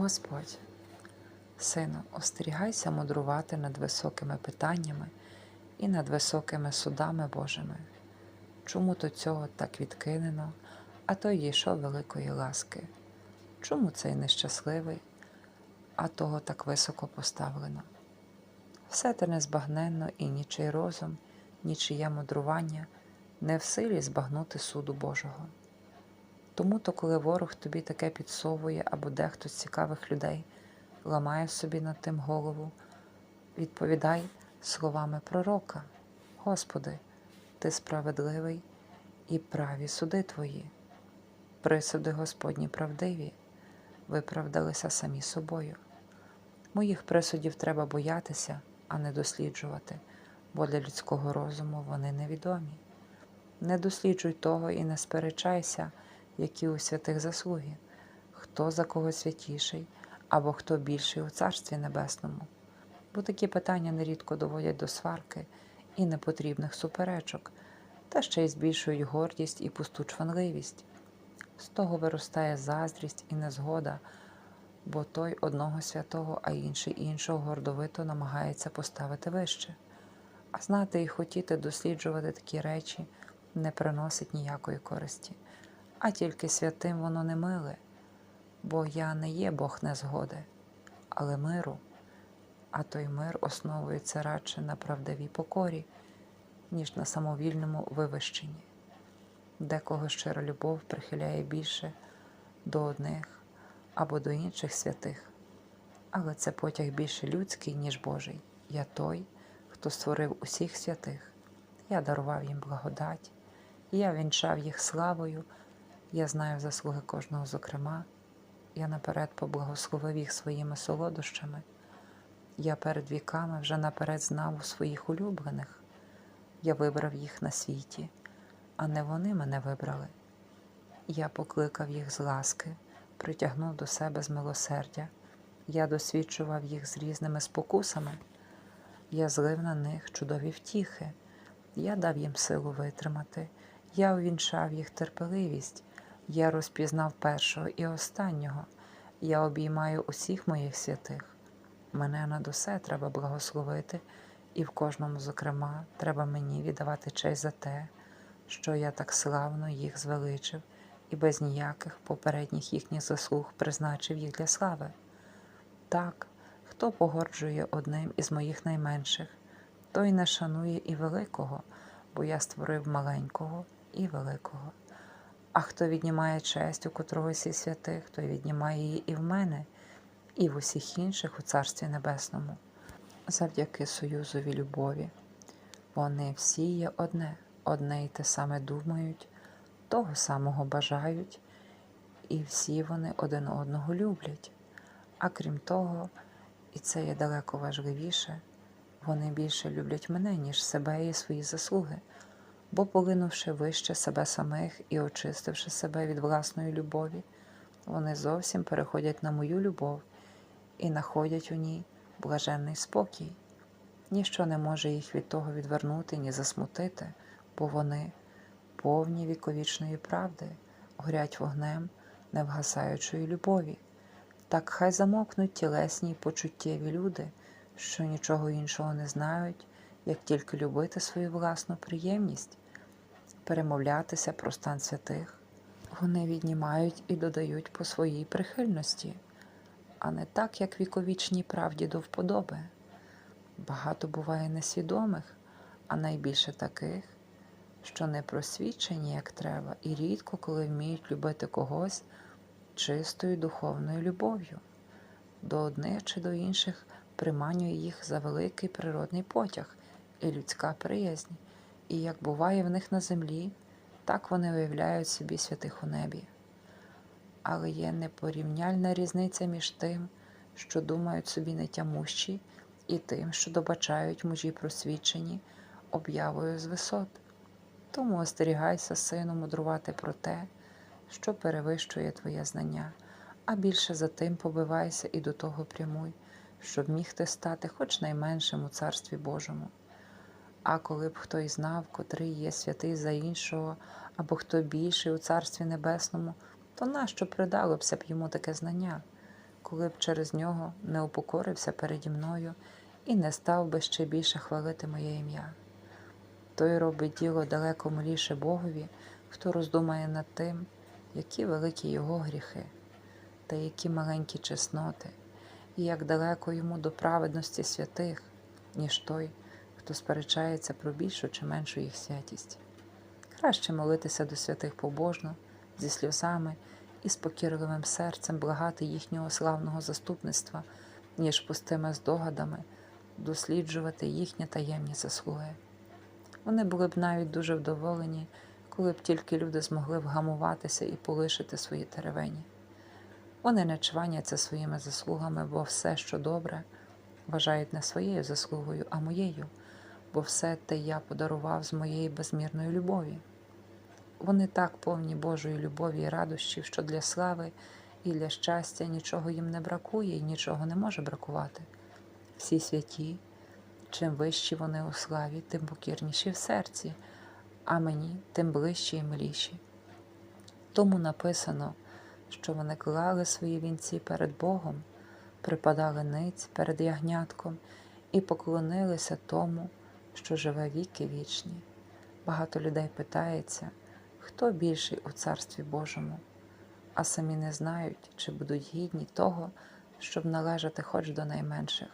Господь, сину, остерігайся мудрувати над високими питаннями і над високими судами Божими. Чому то цього так відкинено, а той дійшов великої ласки? Чому цей нещасливий, а того так високо поставлено? Все те незбагненно і нічий розум, нічиє мудрування не в силі збагнути суду Божого. Тому то, коли ворог тобі таке підсовує або дехто з цікавих людей ламає собі над тим голову, відповідай словами пророка: Господи, Ти справедливий і праві суди Твої. Присуди Господні правдиві, виправдалися самі собою. Моїх присудів треба боятися, а не досліджувати, бо для людського розуму вони невідомі. Не досліджуй того і не сперечайся, які у святих заслуги, хто за кого святіший, або хто більший у Царстві Небесному. Бо такі питання нерідко доводять до сварки і непотрібних суперечок, та ще й збільшують гордість і пусту чванливість. З того виростає заздрість і незгода, бо той одного святого, а інший іншого гордовито намагається поставити вище. А знати і хотіти досліджувати такі речі не приносить ніякої користі, а тільки святим воно не миле, бо я не є Бог незгоди, але миру, а той мир основується радше на правдивій покорі, ніж на самовільному вивищенні. Декого щира любов прихиляє більше до одних або до інших святих, але це потяг більше людський, ніж Божий. Я той, хто створив усіх святих, я дарував їм благодать, я вінчав їх славою, я знаю заслуги кожного зокрема, я наперед поблагословив їх своїми солодощами. Я перед віками вже наперед знав у своїх улюблених, я вибрав їх на світі, а не вони мене вибрали. Я покликав їх з ласки, притягнув до себе з милосердя, я досвідчував їх з різними спокусами, я злив на них чудові втіхи, я дав їм силу витримати, я увінчав їх терпеливість, я розпізнав першого і останнього, я обіймаю усіх моїх святих. Мене над усе треба благословити, і в кожному, зокрема, треба мені віддавати честь за те, що я так славно їх звеличив і без ніяких попередніх їхніх заслуг призначив їх для слави. Так, хто погорджує одним із моїх найменших, той не шанує і великого, бо я створив маленького і великого. А хто віднімає честь у котрогось із святих, той віднімає її і в мене, і в усіх інших у Царстві Небесному, завдяки союзові любові. Вони всі є одне, одне й те саме думають, того самого бажають, і всі вони один одного люблять. А крім того, і це є далеко важливіше, вони більше люблять мене, ніж себе і свої заслуги, бо, полинувши вище себе самих і очистивши себе від власної любові, вони зовсім переходять на мою любов і знаходять у ній блаженний спокій. Ніщо не може їх від того відвернути, ні засмутити, бо вони повні віковічної правди, горять вогнем невгасаючої любові. Так хай замокнуть тілесні й почуттєві люди, що нічого іншого не знають, як тільки любити свою власну приємність, перемовлятися про стан святих. Вони віднімають і додають по своїй прихильності, а не так, як віковічній правді до вподоби. Багато буває несвідомих, а найбільше таких, що не просвідчені як треба, і рідко коли вміють любити когось чистою духовною любов'ю. До одних чи до інших приманює їх за великий природний потяг і людська приязнь, і як буває в них на землі, так вони уявляють собі святих у небі. Але є непорівняльна різниця між тим, що думають собі нетямущі, і тим, що добачають мужі просвічені об'явою з висот. Тому остерігайся, сину, мудрувати про те, що перевищує твоє знання, а більше за тим побивайся і до того прямуй, щоб міг ти стати хоч найменшим у Царстві Божому. А коли б хто й знав, котрий є святий за іншого, або хто більший у Царстві Небесному, то нащо придалося б йому таке знання? коли б через нього не упокорився переді мною і не став би ще більше хвалити моє ім'я. Той робить діло далеко миліше Богові, хто роздумає над тим, які великі його гріхи, та які маленькі чесноти, і як далеко йому до праведності святих, ніж той, хто сперечається про більшу чи меншу їх святість. Краще молитися до святих побожно, зі сльозами і з покірливим серцем благати їхнього славного заступництва, ніж пустими здогадами досліджувати їхні таємні заслуги. Вони були б навіть дуже вдоволені, коли б тільки люди змогли вгамуватися і полишити свої теревені. Вони не чваняться своїми заслугами, бо все, що добре, вважають не своєю заслугою, а моєю, бо все те я подарував з моєї безмірної любові. Вони так повні Божої любові і радощів, що для слави і для щастя нічого їм не бракує і нічого не може бракувати. Всі святі, чим вищі вони у славі, тим покірніші в серці, а мені тим ближчі і миліші. Тому написано, що вони клали свої вінці перед Богом, припадали ниць перед ягнятком і поклонилися тому, що живе віки вічні. Багато людей питається, хто більший у Царстві Божому, а самі не знають, чи будуть гідні того, щоб належати хоч до найменших.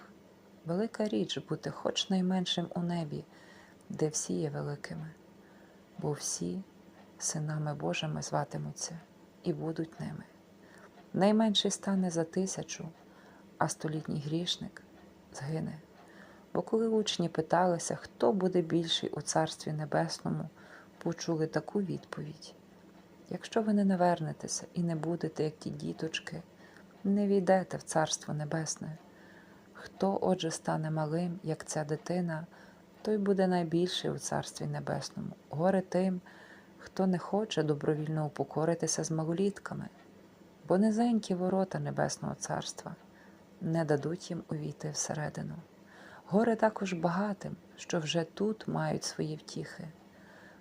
Велика річ бути хоч найменшим у небі, де всі є великими, бо всі синами Божими зватимуться і будуть ними. Найменший стане за тисячу, а столітній грішник згине. Бо коли учні питалися, хто буде більший у Царстві Небесному, почули таку відповідь: якщо ви не навернетеся і не будете, як ті діточки, не війдете в Царство Небесне. Хто, отже, стане малим, як ця дитина, той буде найбільший у Царстві Небесному. Горе тим, хто не хоче добровільно упокоритися з малолітками, бо низенькі ворота Небесного Царства не дадуть їм увійти всередину. Горе також багатим, що вже тут мають свої втіхи,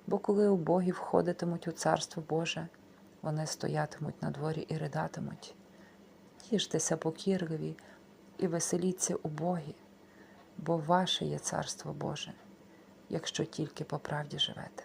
бо коли убогі входитимуть у Царство Боже, вони стоятимуть на дворі і ридатимуть. Тіштеся покірливі і веселіться у Богі, бо ваше є Царство Боже, якщо тільки по правді живете.